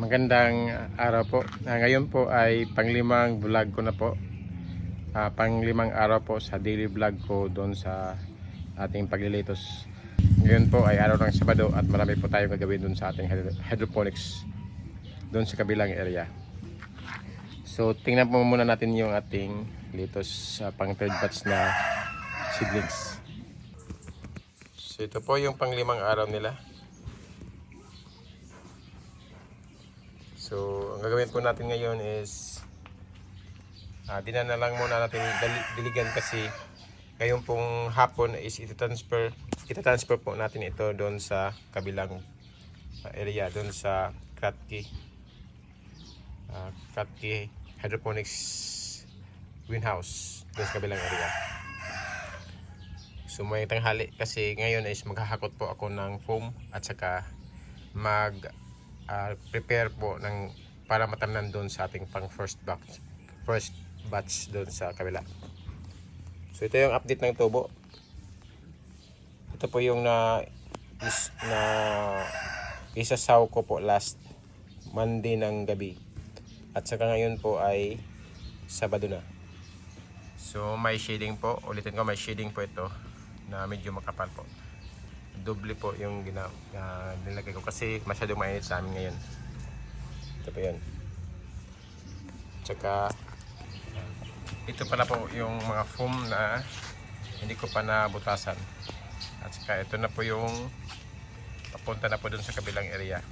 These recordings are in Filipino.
Magandang araw po. Ah, ngayon po ay panglimang vlog ko na po. Ah, panglimang araw po sa daily vlog ko doon sa ating paglilitos. Ngayon po ay araw ng Sabado at marami po tayong gagawin doon sa ating hydro- hydroponics doon sa kabilang area. So tingnan po muna natin yung ating litos sa pang third batch na seedlings. So ito po yung panglimang araw nila. So, ang gagawin po natin ngayon is uh, dinana lang muna natin diligan kasi ngayon pong hapon is itatransfer itatransfer po natin ito doon sa kabilang uh, area doon sa Kratky uh, Kratky Hydroponics Greenhouse doon sa kabilang area. So may tanghali kasi ngayon is maghahakot po ako ng foam at saka mag ah, prepare po ng para matamnan doon sa ating pang first batch first batch doon sa kabila. So ito yung update ng tubo. Ito po yung na is, na isasaw ko po last Monday ng gabi. At saka ngayon po ay Sabado na. So may shading po. Ulitin ko may shading po ito na medyo makapal po doble po yung gina, uh, nilagay ko kasi masyadong mainit sa amin ngayon. Ito po yun. Tsaka ito pala po yung mga foam na hindi ko pa nabutasan. At saka ito na po yung papunta na po dun sa kabilang area.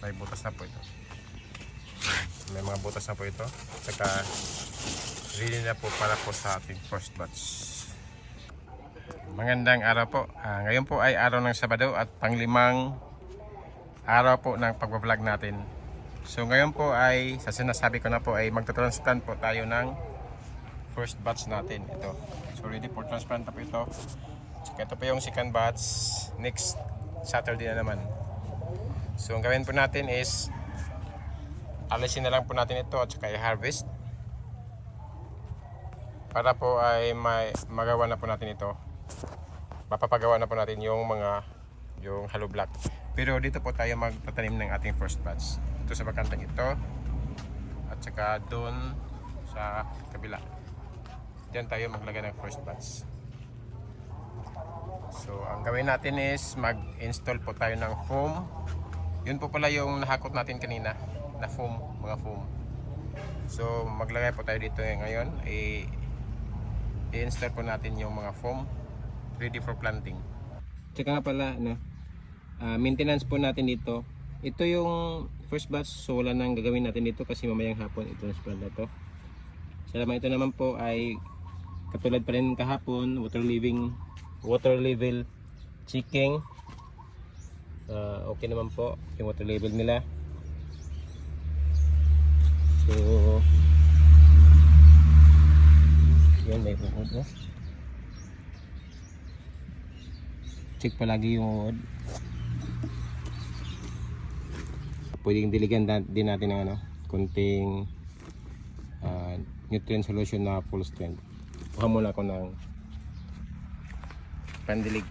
May butas na po ito. May mga butas na po ito. At saka ready na po para po sa ating first batch. Magandang araw po. Ah, ngayon po ay araw ng Sabado at panglimang araw po ng pagbablog natin. So ngayon po ay, sa sinasabi ko na po ay magta-transplant po tayo ng first batch natin. Ito. So ready for transplant na po ito. Saka ito po yung second batch next Saturday na naman. So ang gawin po natin is alisin na lang po natin ito at saka i-harvest para po ay may magawa na po natin ito mapapagawa na po natin yung mga yung hollow block. Pero dito po tayo magtatanim ng ating first batch. Ito sa bakantang ito at saka doon sa kabila. Diyan tayo maglagay ng first batch. So ang gawin natin is mag install po tayo ng foam. Yun po pala yung nahakot natin kanina na foam mga foam. So maglagay po tayo dito ngayon. I i-install po natin yung mga foam ready for planting. Tsaka pala, no, ah, maintenance po natin dito. Ito yung first batch, so wala nang gagawin natin dito kasi mamayang hapon i-transplant na to. Sa laman ito naman po ay katulad pa rin kahapon, water living, water level checking. Ah, okay naman po yung water level nila. So, yan may bukod check palagi yung wood pwedeng diligan din natin ng ano konting ah, nutrient solution na full strength. Kuha muna ako ng pandilig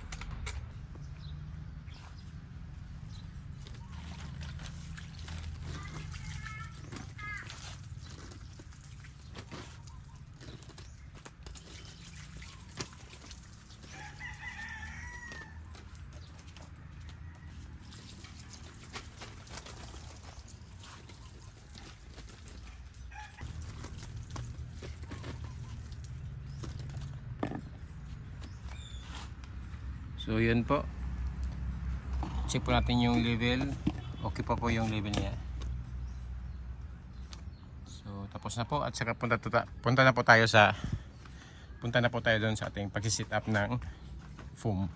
So yun po. Check po natin yung level. Okay pa po yung level niya. So tapos na po at saka punta, tuta, punta na po tayo sa punta na po tayo doon sa ating pag-sit up ng foam.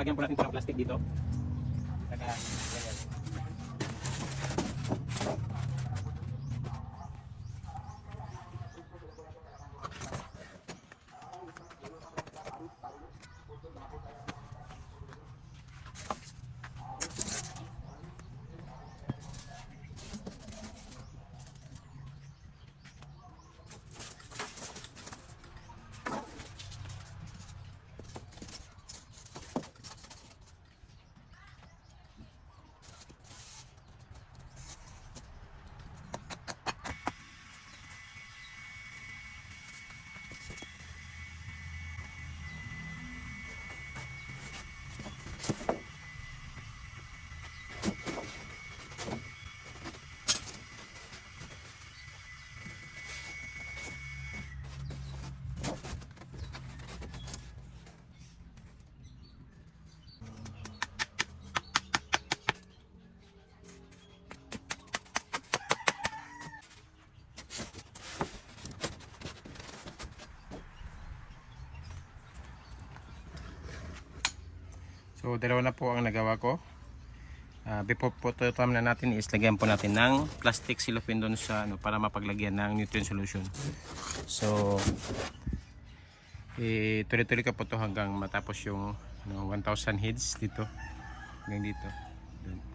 Lalagyan po natin ng plastic dito. Saka, ganyan. So dalawa na po ang nagawa ko. Ah, before po ito na natin is lagyan po natin ng plastic cellophane doon sa ano para mapaglagyan ng nutrient solution. So eh tuloy-tuloy ka po to hanggang matapos yung ano, 1000 heads dito. Hanggang dito. Doon.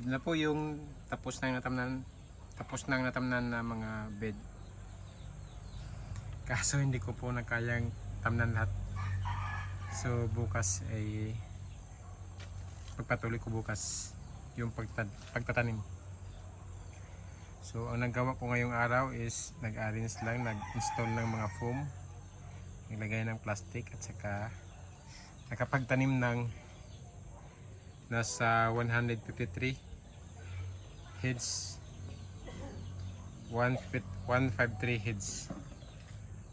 Ito na po yung tapos na yung natamnan tapos na ang natamnan na mga bed. Kaso hindi ko po na kayang tamnan lahat. So bukas ay pagpatuloy ko bukas yung pagtad, pagtatanim. So ang nagawa ko ngayong araw is nag-arrange lang, nag-install ng mga foam, naglagay ng plastic at saka nakapagtanim ng nasa 153 heads. 153 heads.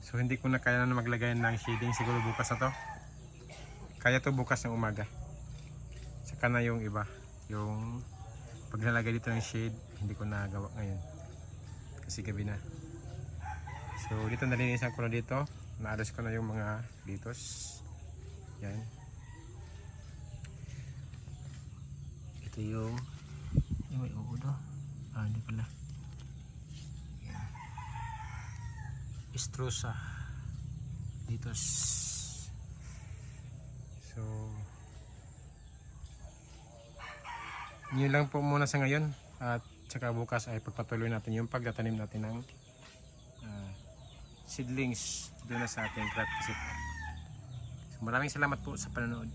So hindi ko na kaya na maglagay ng shading siguro bukas na to. Kaya to bukas ng umaga. Saka na yung iba. Yung paglalagay dito ng shade hindi ko nagawa ngayon. Kasi gabi na. So dito nalinisan ko na dito. Naalas ko na yung mga litos yan. Ito yung yung may uudo ah hindi pala. Yan Istrosa litos so yun lang po muna sa ngayon. At saka bukas ay pagpatuloy natin yung pagtatanim natin ng ah, seedlings doon sa ating craft visit. So, maraming salamat po sa panonood.